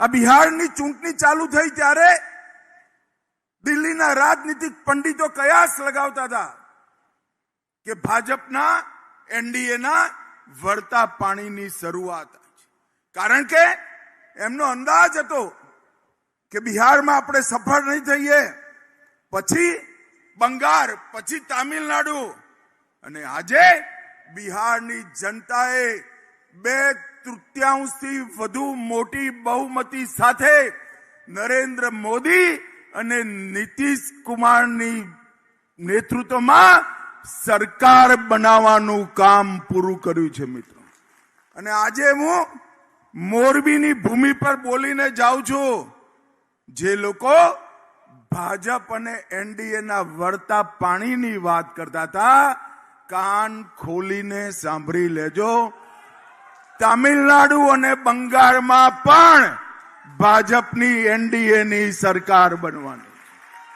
આ બિહારની ચૂંટણી ચાલુ થઈ ત્યારે દિલ્હીના રાજનીતિક પંડિતો કયાસ લગાવતા હતા કે ભાજપના એનડીએના વળતા પાણીની શરૂઆત કારણ કે એમનો અંદાજ હતો કે બિહારમાં આપણે સફળ નહીં થઈએ, પછી બંગાળ, પછી તામિલનાડુ અને આજે બિહારની જનતાએ બે તૃતીયાંશથી વધુ મોટી બહુમતી સાથે નરેન્દ્ર મોદી અને નીતિશ કુમારની નેતૃત્વમાં સરકાર બનાવવાનું કામ પૂરું કર્યું છે, મિત્રો. અને આજે હું મોરબીની ભૂમિ પર બોલીને જાઉં છું. જે લોકો ભાજપ અને એનડીએના વળતા પાણીની વાત કરતા હતા, કાન ખોલીને સાંભળી લેજો. તામિલનાડુ અને બંગાળમાં પણ ભાજપની એનડીએની સરકાર બનવાની.